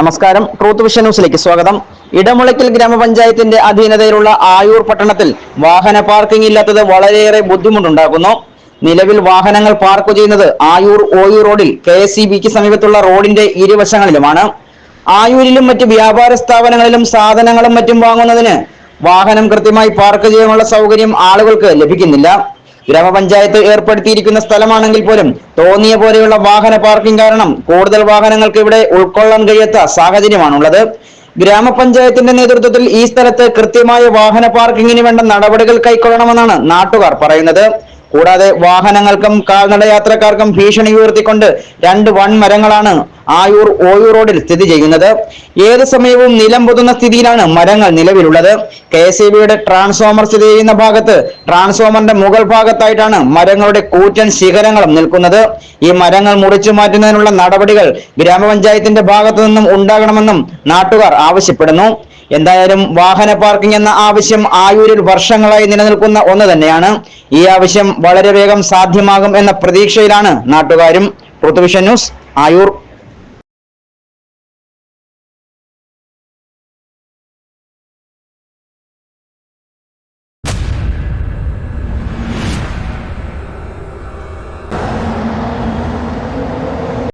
നമസ്കാരം. Truth vision ന്യൂസിലേക്ക് സ്വാഗതം. ഇടമുളയ്ക്കൽ ഗ്രാമപഞ്ചായത്തിന്റെ അധീനതയിലുള്ള ആയൂർ പട്ടണത്തിൽ വാഹന പാർക്കിംഗ് ഇല്ലാത്തത് വളരെയേറെ ബുദ്ധിമുട്ടുണ്ടാക്കുന്നു. നിലവിൽ വാഹനങ്ങൾ പാർക്ക് ചെയ്യുന്നത് ആയൂർ ഓയൂർ റോഡിൽ കെ എസ് സമീപത്തുള്ള റോഡിന്റെ ഇരുവശങ്ങളിലുമാണ്. ആയൂരിലും മറ്റ് വ്യാപാര സ്ഥാപനങ്ങളിലും സാധനങ്ങളും മറ്റും വാങ്ങുന്നതിന് വാഹനം കൃത്യമായി പാർക്ക് ചെയ്യാനുള്ള സൗകര്യം ആളുകൾക്ക് ലഭിക്കുന്നില്ല. ഗ്രാമപഞ്ചായത്ത് ഏർപ്പെടുത്തിയിരിക്കുന്ന സ്ഥലമാണെങ്കിൽ പോലും തോന്നിയ പോലെയുള്ള വാഹന പാർക്കിംഗ് കാരണം കൂടുതൽ വാഹനങ്ങൾക്ക് ഇവിടെ ഉൾക്കൊള്ളാൻ കഴിയാത്ത സാഹചര്യമാണുള്ളത്. ഗ്രാമപഞ്ചായത്തിന്റെ നേതൃത്വത്തിൽ ഈ സ്ഥലത്ത് കൃത്യമായ വാഹന പാർക്കിങ്ങിന് വേണ്ട നടപടികൾ കൈക്കൊള്ളണമെന്നാണ് നാട്ടുകാർ പറയുന്നത്. കൂടാതെ വാഹനങ്ങൾക്കും കാൽനട യാത്രക്കാർക്കും ഭീഷണി ഉയർത്തിക്കൊണ്ട് രണ്ട് വൻമരങ്ങളാണ് ആയൂർ ഓയൂർ റോഡിൽ സ്ഥിതി ചെയ്യുന്നത്. ഏത് സമയവും നിലം പൊതുന്ന സ്ഥിതിയിലാണ് മരങ്ങൾ നിലവിലുള്ളത്. കെ എസ് ട്രാൻസ്ഫോമർ സ്ഥിതി ചെയ്യുന്ന ഭാഗത്ത് ട്രാൻസ്ഫോമറിന്റെ മുകൾ ഭാഗത്തായിട്ടാണ് മരങ്ങളുടെ കൂറ്റൻ ശിഖരങ്ങളും നിൽക്കുന്നത്. ഈ മരങ്ങൾ മുറിച്ചു മാറ്റുന്നതിനുള്ള നടപടികൾ ഗ്രാമപഞ്ചായത്തിന്റെ ഭാഗത്തു നിന്നും ഉണ്ടാകണമെന്നും നാട്ടുകാർ ആവശ്യപ്പെടുന്നു. എന്തായാലും വാഹന പാർക്കിംഗ് എന്ന ആവശ്യം ആയൂരിൽ വർഷങ്ങളായി നിലനിൽക്കുന്ന ഒന്ന് തന്നെയാണ്. ഈ ആവശ്യം വളരെ വേഗം സാധ്യമാകും എന്ന പ്രതീക്ഷയിലാണ് നാട്ടുകാരും. പൃഥ്വിഷൻ ന്യൂസ് ആയൂർ.